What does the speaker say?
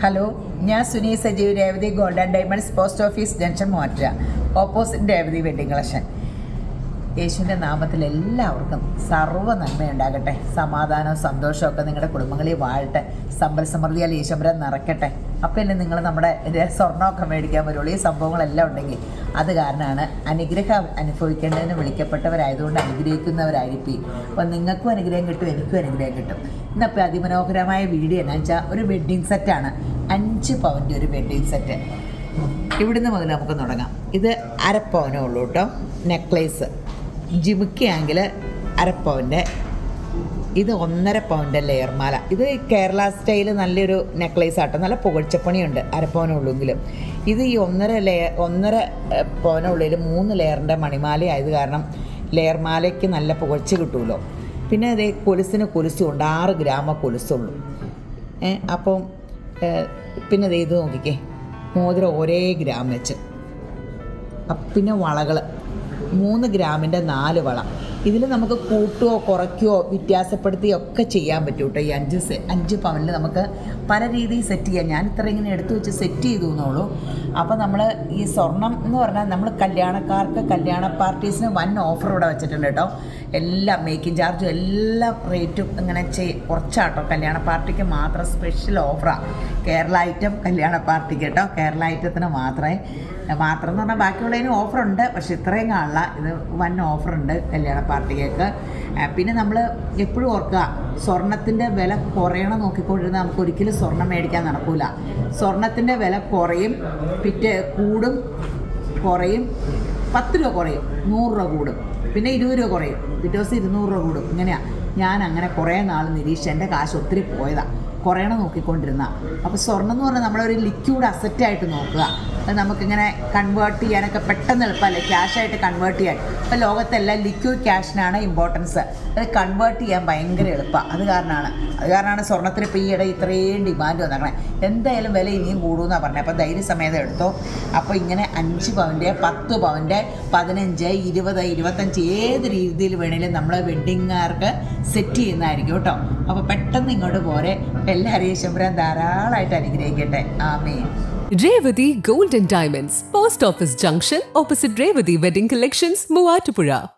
Hello ഞാൻ Suni Sajeev Revathi golden diamonds post office junction മോറ്റ opposite Revathi wedding collection. യേശുവിന്റെ നാമത്തിൽ എല്ലാവർക്കും സർവ നന്മയുണ്ടാകട്ടെ. സമാധാനവും സന്തോഷമൊക്കെ നിങ്ങളുടെ കുടുംബങ്ങളിൽ വാഴട്ടെ. സമ്പൽ സമൃദ്ധിയാൽ ഈശ്വരം നിറയ്ക്കട്ടെ. അപ്പം തന്നെ നിങ്ങൾ നമ്മുടെ സ്വർണമൊക്കെ മേടിക്കാൻ വരുള്ളൂ ഈ സംഭവങ്ങളെല്ലാം ഉണ്ടെങ്കിൽ അത് കാരണമാണ് അനുഗ്രഹം അനുഭവിക്കേണ്ടതിന് വിളിക്കപ്പെട്ടവരായതുകൊണ്ട് അനുഗ്രഹിക്കുന്നവരായിരിക്കും. അപ്പം നിങ്ങൾക്കും അനുഗ്രഹം കിട്ടും എനിക്കും അനുഗ്രഹം കിട്ടും. ഇന്നപ്പോൾ അതിമനോഹരമായ വീഡിയോ എന്നാ വെച്ചാൽ ഒരു വെഡ്ഡിങ് സെറ്റാണ് അഞ്ച് പവന്റെ ഒരു വെഡ്ഡിങ് സെറ്റ് ഇവിടുന്ന് മുതൽ നമുക്ക് തുടങ്ങാം. ഇത് അരപ്പവനേ ഉള്ളൂ കേട്ടോ. നെക്ലേസ് ജിമുക്കിയാണെങ്കിൽ അരപ്പവന്റെ ഇത് ഒന്നര പൗണ്ട് ലെയർ മാല ഇത് കേരള സ്റ്റൈൽ നല്ലൊരു നെക്ലേസ് ആട്ടോ. നല്ല പുകഴ്ചപ്പണിയുണ്ട് അരപ്പവനുള്ളെങ്കിലും ഇത് ഈ ഒന്നര ലെയർ ഒന്നര പവനുള്ളിൽ മൂന്ന് ലെയറിന്റെ മണിമാല ആയത് കാരണം ലെയർ മാലയ്ക്ക് നല്ല പുകഴ്ച കിട്ടുമല്ലോ പിന്നെ അതേ കൊലുസിന് കൊലുസുമുണ്ട് ആറ് ഗ്രാമ കൊലുസുള്ളൂ. അപ്പം പിന്നെ ഇത് നോക്കിക്കേ. മോതിരം ഒരേ ഗ്രാം വെച്ച്. പിന്നെ വളകൾ മൂന്ന് ഗ്രാമിന്റെ നാല് വള. ഇതിൽ നമുക്ക് കൂട്ടുകയോ കുറയ്ക്കുകയോ വ്യത്യാസപ്പെടുത്തുകയോ ഒക്കെ ചെയ്യാൻ പറ്റും കേട്ടോ ഈ അഞ്ച് അഞ്ച് പവനിൽ നമുക്ക് പല രീതിയിൽ സെറ്റ് ചെയ്യാം. ഞാൻ ഇത്ര ഇങ്ങനെ എടുത്തു വെച്ച് സെറ്റ് ചെയ്തു എന്നുള്ളൂ അപ്പോൾ നമ്മൾ ഈ സ്വർണം എന്ന് പറഞ്ഞാൽ നമ്മൾ കല്യാണക്കാർക്ക് കല്യാണ പാർട്ടീസിന് വൻ ഓഫർ ഇവിടെ വെച്ചിട്ടുണ്ട് കേട്ടോ എല്ലാം മേക്കിംഗ് ചാർജും എല്ലാ റേറ്റും ഇങ്ങനെ ചെയ് കുറച്ചാട്ടോ. കല്യാണ പാർട്ടിക്ക് മാത്രം സ്പെഷ്യൽ ഓഫറാണ് കേരള ഐറ്റം കല്യാണ പാർട്ടിക്ക് കേട്ടോ കേരള ഐറ്റത്തിന് മാത്രമേ മാത്രം എന്ന് പറഞ്ഞാൽ ബാക്കിയുള്ളതിന് ഓഫറുണ്ട് പക്ഷെ ഇത്രയും കാണില്ല. ഇത് വൻ ഓഫറുണ്ട് കല്യാണ പാർട്ടിക്കൊക്കെ പിന്നെ നമ്മൾ എപ്പോഴും ഓർക്കുക സ്വർണത്തിന്റെ വില കുറയണം നോക്കിക്കൊണ്ടിരുന്നാൽ നമുക്ക് ഒരിക്കലും സ്വർണം മേടിക്കാൻ നടക്കില്ല സ്വർണത്തിന്റെ വില കുറയും പിറ്റേ കൂടും കുറയും പത്ത് രൂപ കുറയും നൂറ് രൂപ കൂടും പിന്നെ ഇരുപത് രൂപ കുറയും പിറ്റേ ദിവസം ഇരുന്നൂറ് രൂപ കൂടും. ഇങ്ങനെയാണ് ഞാൻ അങ്ങനെ കുറേ നാൾ നിരീക്ഷിച്ച് എന്റെ കാശ് ഒത്തിരി പോയതാണ് കുറയണം നോക്കിക്കൊണ്ടിരുന്ന. അപ്പോൾ സ്വർണം എന്ന് പറഞ്ഞാൽ നമ്മളൊരു ലിക്വിഡ് അസറ്റായിട്ട് നോക്കുക. അത് നമുക്കിങ്ങനെ കൺവേർട്ട് ചെയ്യാനൊക്കെ പെട്ടെന്ന് എളുപ്പമല്ലേ? ക്യാഷായിട്ട് കൺവേർട്ട് ചെയ്യാൻ. ഇപ്പോൾ ലോകത്തെല്ലാം ലിക്വിഡ് ക്യാഷിനാണ് ഇമ്പോർട്ടൻസ് അത് കൺവേർട്ട് ചെയ്യാൻ ഭയങ്കര എളുപ്പമാണ് അത് കാരണമാണ് അത് കാരണമാണ് സ്വർണത്തിന് ഇപ്പോൾ ഈയിടെ ഇത്രയും ഡിമാൻഡ് വന്നേക്കണേ. എന്തായാലും വില ഇനിയും കൂടുമെന്നാണ് പറഞ്ഞത് അപ്പോൾ ധൈര്യസമേതം എടുത്തോ. അപ്പോൾ ഇങ്ങനെ അഞ്ച് പവന്റെ പത്ത് പവന്റെ പതിനഞ്ച് ഇരുപത് ഇരുപത്തഞ്ച് ഏത് രീതിയിൽ വേണേലും നമ്മൾ വെഡ്ഡിങ്ങുകാർക്ക് സെറ്റ് ചെയ്യുന്നതായിരിക്കും കേട്ടോ. അപ്പോൾ പെട്ടെന്ന് ഇങ്ങോട്ട് പോരെ. എല്ലാവരെയും ശമ്പരം ധാരാളമായിട്ട് അനുഗ്രഹിക്കട്ടെ ആമേ Revati Gold and Diamonds, Post Office Junction, opposite Revati Wedding Collections, Muatupura.